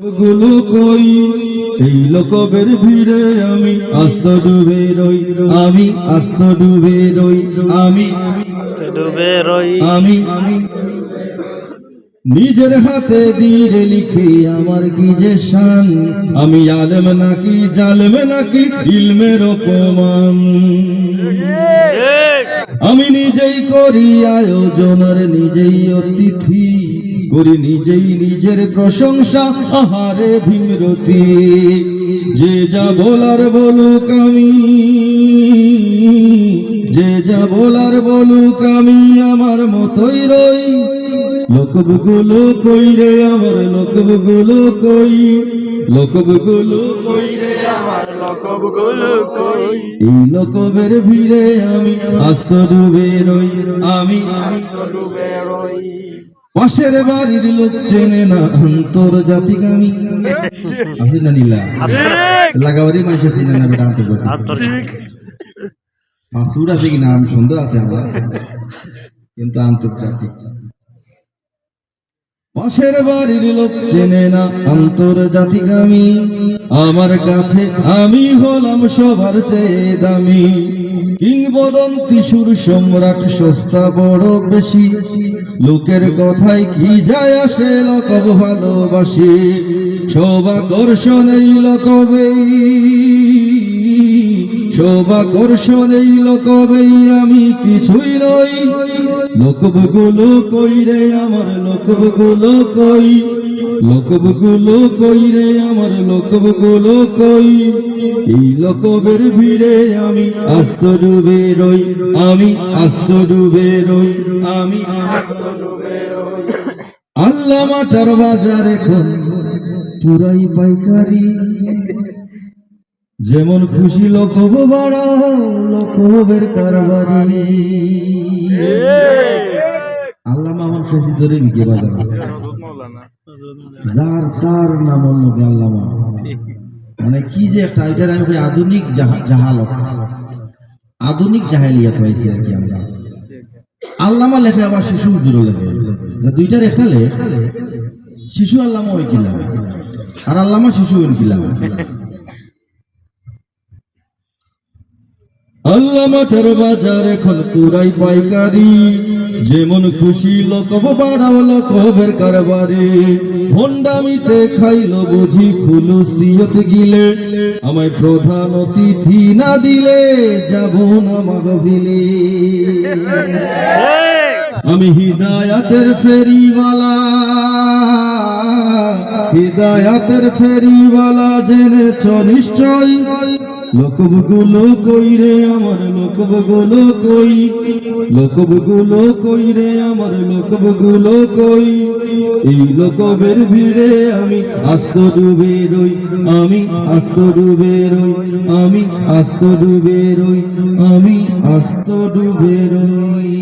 গুলো কই? এই লোকবের ভিড়ে আমি আস্ত ডুবে রই আমি আস্ত ডুবে রই আমি ডুবে রই। আমি নিজের হাতে দিয়ে লিখে আমার কি যে শান? আমি আলেম নাকি জালেম নাকি ইলমের অপমান? আমি নিজেই করি আয়োজন আর নিজেই অতিথি। করি নিজেই নিজের প্রশংসা, আহারে ভীমরতি। যে যা বলার বলুক আমি, যে যা বলার বলুক আমি, আমার মতোই রই। লোকবগুলো কই রে আমার লোকবগুলো কই? লোকবগুলো কই রে আমার লোকগুলো কই? এই লোকবের ভিড়ে আমি আস্ত ডুবে রই, আমি আস্ত ডুবে রই। পাশের বাড়ির লোক চেনে না আন্তর্জাতিক আমি আসি না নীলা। লাগাবাড়ি মানুষ চেনে না বেটা আন্তর্জাতিক আন্তর্জাতিক মাসুর আছে কি নাম সুন্দর আছে আমার। কিন্তু আন্তর্জাতিক। পাশের বাড়ির লোক চেনে না আন্তর্জাতিক আমি আমার কাছে আমি হলাম সবার চেয়ে দামি। কিংবদন্তি সুর সম্রাট সস্তা বড় বেশি। লোকের কথায় কি যায় আসে লকব ভালোবাসি। সবাকর্ষণ এই লকবেই। শোভাকর্ষণ এই লোকবেই, আমি কিছুই নই। লোকবগুলো কই রে আমার লোকবগুলো কই লোকবগুলো কই রে আমার লোকবগুলো কই এই লোকবের ভিড়ে আমি আস্ত ডুবে রই, আমি আস্ত ডুবে রই, আমি আল্লাহ মাটার বাজার এখন পুরাই পাইকারি। যেমন খুশি লকব বাড়াও, লকবের কারবারি। আল্লাহ মামন খুশি ধরে বিকে বাজার যার তার নাম অন্যকে আল্লাহ মানে কি যে একটা এটার আমি আধুনিক জাহা- জাহালত। আধুনিক জাহালিয়াত হয়েছে আর কি আমরা। আল্লামা লেখে আবার শিশু হুজুরও লেখে। দুইটার একটা লেখ শিশু আল্লামা ওই কিলাম আর আল্লামা শিশু ওই কিলাম আল্লামাটার বাজার এখন পুরাই পাইকারি। যেমন খুশি লোকব বাড়াও লোকবের কারবারে, ভণ্ডামিতে খাইল বুঝি খুলুসিয়ত গিলে। আমায় প্রধান অতিথি না দিলে যাব না মাগভিলে আমি হিদায়াতের ফেরিওয়ালা হিদায়াতের ফেরিওয়ালা জেনেছ নিশ্চয়। লোকবগুলো কই রে আমার লোকবগুলো কই? লোকবগুলো কই রে আমার লোকবগুলো কই? এই লোকবের ভিড়ে আমি আস্ত ডুবে রই, আমি আস্ত ডুবে রই, আমি আস্ত ডুবে রই, আমি আস্ত ডুবে রই।